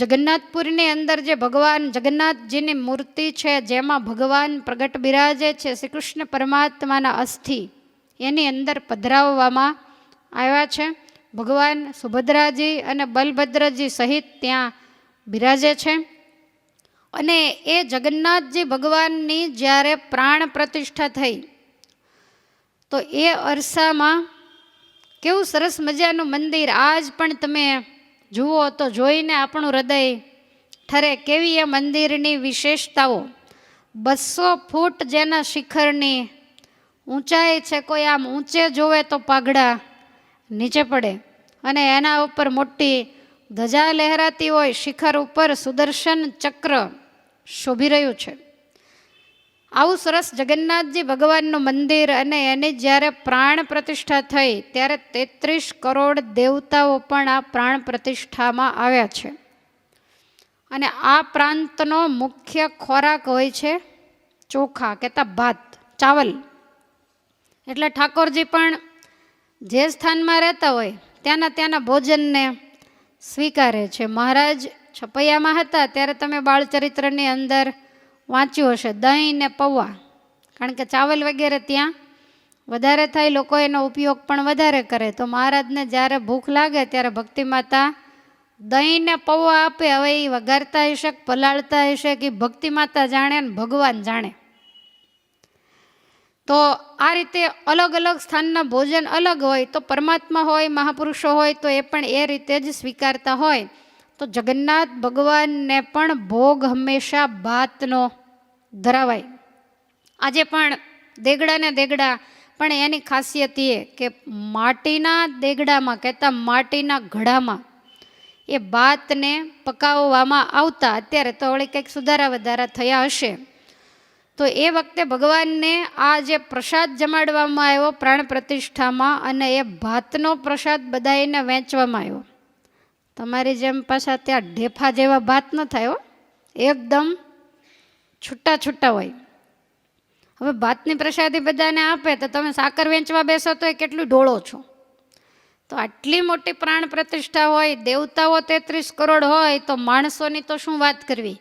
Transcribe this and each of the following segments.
જગન્નાથપુરીની અંદર જે ભગવાન જગન્નાથજીની મૂર્તિ છે, જેમાં ભગવાન પ્રગટ બિરાજે છે શ્રી કૃષ્ણ પરમાત્માના અસ્થિ, એની અંદર પધરાવવામાં આવ્યા છે. ભગવાન સુભદ્રાજી અને બલભદ્રજી સહિત ત્યાં બિરાજે છે. અને એ જગન્નાથજી ભગવાનની જ્યારે પ્રાણ પ્રતિષ્ઠા થઈ, તો એ અરસામાં કેવું સરસ મજાનું મંદિર. આજ પણ તમે જુઓ તો જોઈને આપણું હૃદય ઠરે કેવી એ મંદિરની વિશેષતાઓ. બસો ફૂટ જેના શિખરની ઊંચાઈ છે, કોઈ આમ ઊંચે જોવે તો પાઘડા નીચે પડે અને એના ઉપર મોટી ધજા લહેરાતી હોય, શિખર ઉપર સુદર્શન ચક્ર શોભી રહ્યું છે. આવું સરસ જગન્નાથજી ભગવાનનું મંદિર અને એની જ્યારે પ્રાણ પ્રતિષ્ઠા થઈ, ત્યારે તેત્રીસ કરોડ દેવતાઓ પણ આ પ્રાણ પ્રતિષ્ઠામાં આવ્યા છે. અને આ પ્રાંતનો મુખ્ય ખોરાક હોય છે ચોખા, કહેતા ભાત, ચાવલ. એટલે ઠાકોરજી પણ જે સ્થાનમાં રહેતા હોય, ત્યાંના ત્યાંના ભોજનને સ્વીકારે છે. મહારાજ છપૈયામાં હતા, ત્યારે તમે બાળચરિત્રની અંદર વાંચ્યું હશે, દહીં ને પૌવા. કારણ કે ચાવલ વગેરે ત્યાં વધારે થાય, લોકો એનો ઉપયોગ પણ વધારે કરે. તો મહારાજને જ્યારે ભૂખ લાગે ત્યારે ભક્તિ માતા દહીં ને પૌવા આપે. હવે એ વઘારતા હશે કે પલાળતા હશે કે ભક્તિ માતા જાણે ને ભગવાન જાણે. તો આ રીતે અલગ અલગ સ્થાનના ભોજન અલગ હોય, તો પરમાત્મા હોય, મહાપુરુષો હોય, તો એ પણ એ રીતે જ સ્વીકારતા હોય. તો જગન્નાથ ભગવાનને પણ ભોગ હંમેશા ભાતનો ધરાવાય. આજે પણ દેગડા ને દેગડા, પણ એની ખાસિયત એ કે માટીના દેગડામાં કહેતા માટીના ઘડામાં એ ભાતને પકાવવામાં આવતા અત્યારે તો વળી કંઈક સુધારા વધારા થયા હશે. તો એ વખતે ભગવાનને આ જે પ્રસાદ જમાડવામાં આવ્યો પ્રાણ પ્રતિષ્ઠામાં અને એ ભાતનો પ્રસાદ બધાને વહેંચવામાં આવ્યો. તમારી જેમ પાછા ત્યાં ઢેફા જેવા ભાત ન થાય હો. એકદમ છૂટા છૂટા હોય. હવે ભાતની પ્રસાદી બધાને આપે તો તમે સાકર વેચવા બેસો તો એ કેટલું ડોળો છો. તો આટલી મોટી પ્રાણ પ્રતિષ્ઠા હોય, દેવતાઓ તેત્રીસ કરોડ હોય, તો માણસોની તો શું વાત કરવી?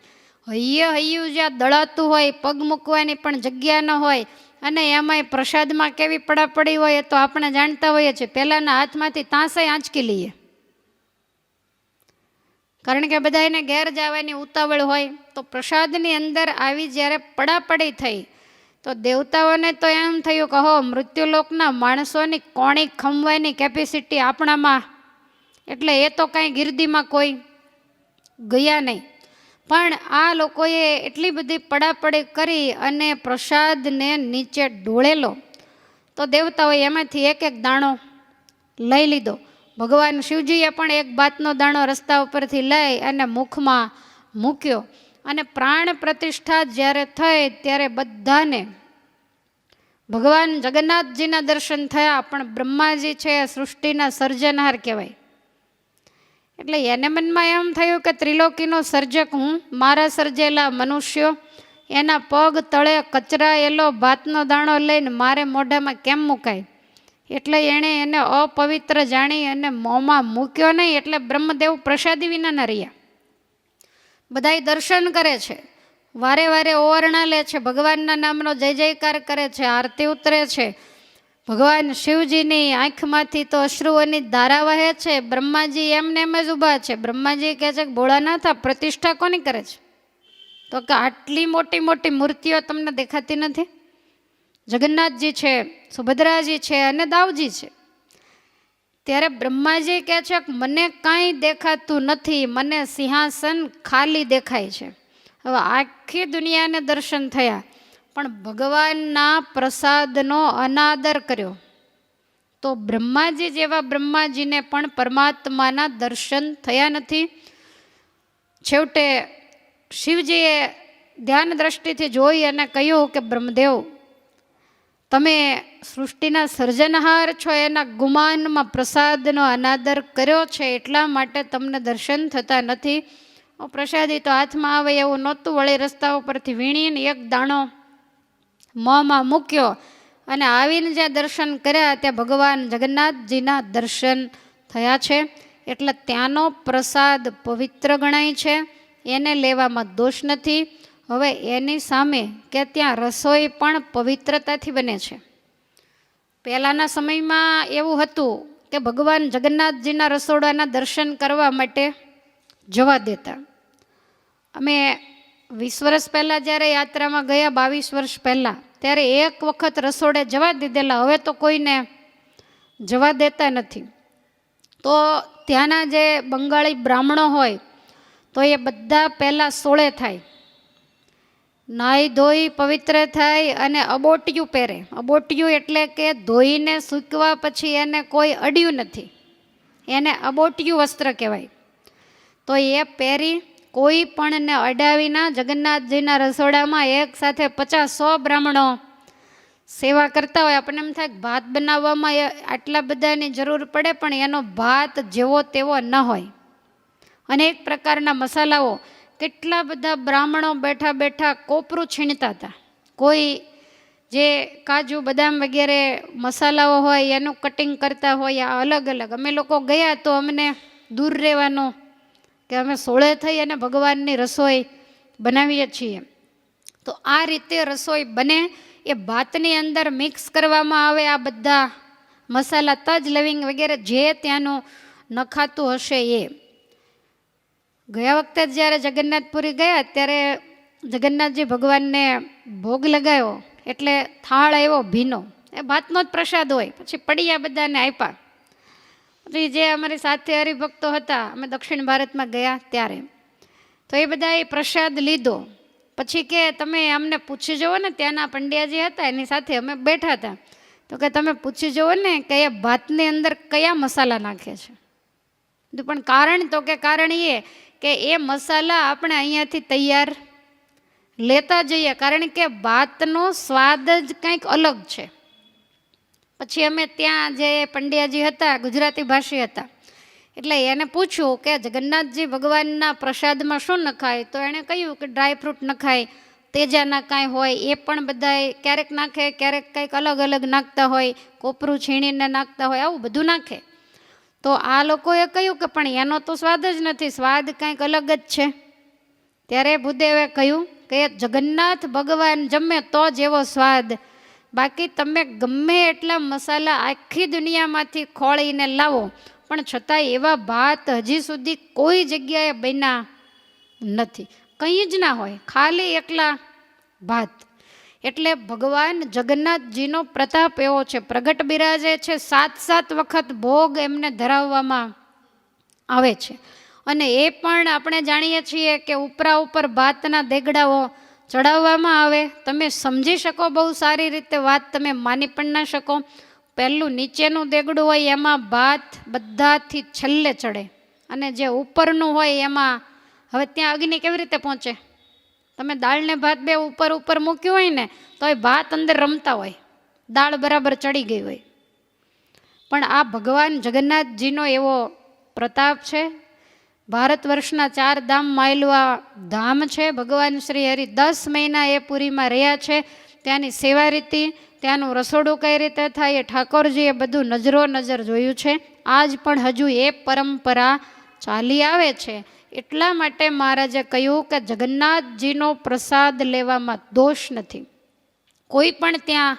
હૈયે હૈયું જ્યાં દળાતું હોય, પગ મૂકવાની પણ જગ્યા ન હોય, અને એમાંય પ્રસાદમાં કેવી પડાપડી હોય એ તો આપણે જાણતા હોઈએ છીએ. પહેલાંના હાથમાંથી તાંસે આંચકી લઈએ. કારણ કે બધા એને ઘેર જવાની ઉતાવળ હોય તો પ્રસાદની અંદર આવી જ્યારે પડાપડી થઈ, તો દેવતાઓને તો એમ થયું કે હો, મૃત્યુલોકના માણસોની કોણી ખમવાની કેપેસિટી આપણામાં. એટલે એ તો કાંઈ ગીર્દીમાં કોઈ ગયા નહીં. પણ આ લોકોએ એટલી બધી પડાપડી કરી અને પ્રસાદને નીચે ડોળેલો. તો દેવતાઓએ એમાંથી એક એક દાણો લઈ લીધો. ભગવાન શિવજીએ પણ એક બાતનો દાણો રસ્તા ઉપરથી લઈ અને મુખમાં મૂક્યો. અને પ્રાણ પ્રતિષ્ઠા જ્યારે થઈ ત્યારે બધાને ભગવાન જગન્નાથજીના દર્શન થયા, પણ બ્રહ્માજી છે એ સૃષ્ટિના સર્જનહાર કહેવાય. એટલે એને મનમાં એમ થયું કે ત્રિલોકીનો સર્જક હું, મારા સર્જેલા મનુષ્યો, એના પગ તળે કચરાયેલો ભાતનો દાણો લઈને મારે મોઢામાં કેમ મુકાય? એટલે એણે એને અપવિત્ર જાણી અને મોંમાં મૂક્યો નહીં, એટલે બ્રહ્મદેવ પ્રસાદી વિના ન રહ્યા. બધાય દર્શન કરે છે. વારે વારે ઓવરણા લે છે. ભગવાનના નામનો જય જયકાર કરે છે. આરતી ઉતરે છે. ભગવાન શિવજીની આંખમાંથી તો અશ્રુઓની ધારા વહે છે. બ્રહ્માજી એમને એમ જ ઊભા છે. બ્રહ્માજી કહે છે કે ભોળાનાથ આ પ્રતિષ્ઠા કોની કરે છે? તો કે આટલી મોટી મોટી મૂર્તિઓ તમને દેખાતી નથી? જગન્નાથજી છે સુભદ્રાજી છે અને દાવજી છે. ત્યારે બ્રહ્માજી કહે છે કે મને કાંઈ દેખાતું નથી, મને સિંહાસન ખાલી દેખાય છે. હવે આખી દુનિયાને દર્શન થયા, પણ ભગવાનના પ્રસાદનો અનાદર કર્યો. તો બ્રહ્માજી જેવા બ્રહ્માજીને પણ પરમાત્માના દર્શન થયા નથી. છેવટે શિવજીએ ધ્યાન દ્રષ્ટિથી જોઈ અને કહ્યું કે બ્રહ્મદેવ તમે સૃષ્ટિના સર્જનહાર છો, એના ગુમાનમાં પ્રસાદનો અનાદર કર્યો છે, એટલા માટે તમને દર્શન થતા નથી. પ્રસાદી, તો હાથમાં આવે એવું નહોતું, વળી રસ્તા ઉપરથી વીણીને એક દાણો મોંમાં મૂક્યો અને આવીને જ્યાં દર્શન કર્યા, ત્યાં ભગવાન જગન્નાથજીના દર્શન થયા છે. એટલે ત્યાંનો પ્રસાદ પવિત્ર ગણાય છે, એને લેવામાં દોષ નથી. હવે એની સામે કે ત્યાં રસોઈ પણ પવિત્રતાથી બને છે. પહેલાંના સમયમાં એવું હતું કે ભગવાન જગન્નાથજીના રસોડાના દર્શન કરવા માટે જવા દેતા. અમે વીસ વર્ષ પહેલાં જ્યારે યાત્રામાં ગયા, બાવીસ વર્ષ પહેલાં, ત્યારે એક વખત રસોડે જવા દીધેલા. હવે તો કોઈને જવા દેતા નથી. તો ત્યાંના જે બંગાળી બ્રાહ્મણો હોય, તો એ બધા પહેલાં સોળે થાય. નાહી ધોઈ પવિત્ર થાય અને અબોટિયું પહેરે. અબોટિયું એટલે કે ધોઈને સૂકવા પછી એને કોઈ અડ્યું નથી. એને અબોટિયું વસ્ત્ર કહેવાય. તો એ પહેરી કોઈ પણને અડાવીના જગન્નાથજીના રસોડામાં એક સાથે પચાસ સો બ્રાહ્મણો સેવા કરતા હોય. આપણને એમ થાય કે ભાત બનાવવામાં એ આટલા બધાની જરૂર પડે, પણ એનો ભાત જેવો તેવો ન હોય. અનેક પ્રકારના મસાલાઓ કેટલા બધા બ્રાહ્મણો બેઠા બેઠા કોપરું છીણતા હતા. કોઈ જે કાજુ, બદામ વગેરે મસાલાઓ હોય, એનું કટિંગ કરતા હોય, આ અલગ અલગ. અમે લોકો ગયા તો અમને દૂર રહેવાનો કે અમે સોળે થઈ અને ભગવાનની રસોઈ બનાવીએ છીએ. તો આ રીતે રસોઈ બને, એ ભાતની અંદર મિક્સ કરવામાં આવે, આ બધા મસાલા, તજ, લવિંગ વગેરે જે ત્યાંનું નખાતું હશે એ. ગયા વખતે જ્યારે જગન્નાથપુરી ગયા, ત્યારે જગન્નાથજી ભગવાનને ભોગ લગાવ્યો એટલે થાળ આવ્યો ભીનો. એ ભાતનો જ પ્રસાદ હોય. પછી પડિયા બધાને આપ્યા. પછી જે અમારી સાથે હરિભક્તો હતા, અમે દક્ષિણ ભારતમાં ગયા ત્યારે. તો એ બધાએ પ્રસાદ લીધો. પછી કે તમે અમને પૂછી જુઓ ને, ત્યાંના પંડ્યાજી હતા, એની સાથે અમે બેઠા હતા. તો કે તમે પૂછી જુઓ ને કે એ ભાતની અંદર કયા મસાલા નાખે છે. પણ કારણ તો કે કારણ એ કે એ મસાલા આપણે અહીંયાથી તૈયાર લેતા જઈએ, કારણ કે ભાતનો સ્વાદ જ કંઈક અલગ છે. પછી અમે ત્યાં જે પંડ્યાજી હતા, ગુજરાતી ભાષી હતા, એટલે એને પૂછ્યું કે જગન્નાથજી ભગવાનના પ્રસાદમાં શું નખાય? તો એણે કહ્યું કે ડ્રાયફ્રૂટ નખાય, તેજાના કાંઈ હોય, એ પણ બધાએ ક્યારેક નાખે, ક્યારેક કંઈક અલગ અલગ નાખતા હોય, કોપરું છીણીને નાખતા હોય, આવું બધું નાખે. તો આ લોકોએ કહ્યું કે પણ એનો તો સ્વાદ જ નથી, સ્વાદ કંઈક અલગ જ છે. ત્યારે ભૂદેવે કહ્યું કે જગન્નાથ ભગવાન જમે તો જ એવો સ્વાદ. બાકી તમે ગમે એટલા મસાલા આખી દુનિયામાંથી ખોળીને લાવો, પણ છતાં એવા ભાત હજી સુધી કોઈ જગ્યાએ બન્યા નથી. કંઈ જ ના હોય, ખાલી એકલા ભાત. એટલે ભગવાન જગન્નાથજીનો પ્રતાપ એવો છે, પ્રગટ બિરાજે છે, સાત સાત વખત ભોગ એમને ધરાવવામાં આવે છે. અને એ પણ આપણે જાણીએ છીએ કે ઉપરા ઉપર ભાતના દેગડાઓ ચડાવવામાં આવે. તમે સમજી શકો બહુ સારી રીતે વાત, તમે માની પણ ના શકો. પહેલું નીચેનું દેગડું હોય એમાં ભાત બધાથી છેલ્લે ચડે. અને જે ઉપરનું હોય એમાં, હવે ત્યાં અગ્નિ કેવી રીતે પહોંચે? તમે દાળને ભાત બે ઉપર ઉપર મૂક્યું હોય ને તો એ ભાત અંદર રમતા હોય. દાળ બરાબર ચડી ગઈ હોય. પણ આ ભગવાન જગન્નાથજીનો એવો પ્રતાપ છે, ભારત વર્ષના ચાર ધામ માયલવા ધામ છે, ભગવાન શ્રી હરિ દસ મહિના એ પુરીમાં રહ્યા છે, ત્યાંની સેવા રીતિ, ત્યાંનું રસોડું કઈ રીતે થાય એ ઠાકોરજીએ બધું નજરો નજર જોયું છે. આજ પણ હજુ એ પરંપરા ચાલી આવે છે. એટલા માટે મહારાજે કહ્યું કે જગન્નાથજીનો પ્રસાદ લેવામાં દોષ નથી. કોઈ પણ ત્યાં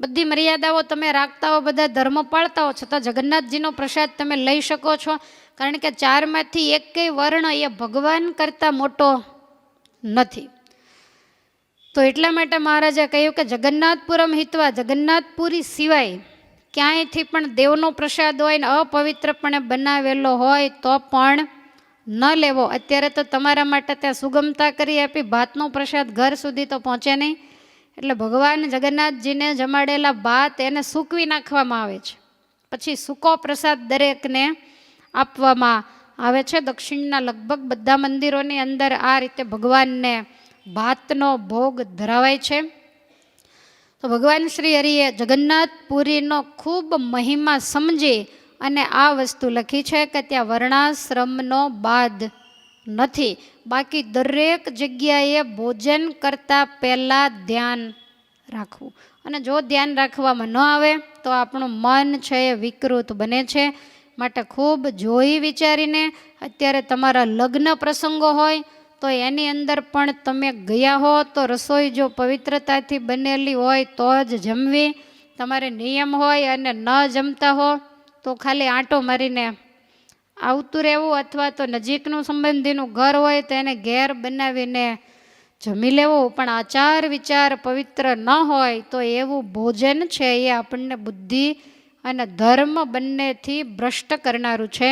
બધી મર્યાદાઓ તમે રાખતા હો, બધા ધર્મ પાળતા હો, છતાં જગન્નાથજીનો પ્રસાદ તમે લઈ શકો છો. કારણ કે ચારમાંથી એકેય વર્ણ એ ભગવાન કરતાં મોટો નથી. તો એટલા માટે મહારાજે કહ્યું કે જગન્નાથપુરમ હિતવા, જગન્નાથપુરી સિવાય ક્યાંયથી પણ દેવનો પ્રસાદ હોય ને અપવિત્રપણે બનાવેલો હોય તો પણ ન લેવો. અત્યારે તો તમારા માટે ત્યાં સુગમતા કરી આપી. ભાતનો પ્રસાદ ઘર સુધી તો પહોંચે નહીં. એટલે ભગવાન જગન્નાથજીને જમાડેલા ભાત એને સૂકવી નાખવામાં આવે છે. પછી સૂકો પ્રસાદ દરેકને આપવામાં આવે છે. દક્ષિણના લગભગ બધા મંદિરોની અંદર આ રીતે ભગવાનને ભાતનો ભોગ ધરાવાય છે. તો ભગવાન શ્રી હરિએ જગન્નાથપુરીનો ખૂબ મહિમા સમજી અને આ વસ્તુ લખી છે કે ત્યાં વર્ણાશ્રમનો બાદ નથી. બાકી દરેક જગ્યાએ ભોજન કરતાં પહેલાં ધ્યાન રાખવું. અને જો ધ્યાન રાખવામાં ન આવે, તો આપણું મન છે એ વિકૃત બને છે. માટે ખૂબ જોઈ વિચારીને, અત્યારે તમારા લગ્ન પ્રસંગો હોય, તો એની અંદર પણ તમે ગયા હો, તો રસોઈ જો પવિત્રતાથી બનેલી હોય, તો જ જમવી. તમારે નિયમ હોય અને ન જમતા હો તો ખાલી આંટો મારીને આવતું રહેવું અથવા તો નજીકનું સંબંધીનું ઘર હોય તો એને ઘેર બનાવીને જમી લેવું. પણ આચાર વિચાર પવિત્ર ન હોય તો એવું ભોજન છે એ આપણને બુદ્ધિ અને ધર્મ બંનેથી ભ્રષ્ટ કરનારું છે.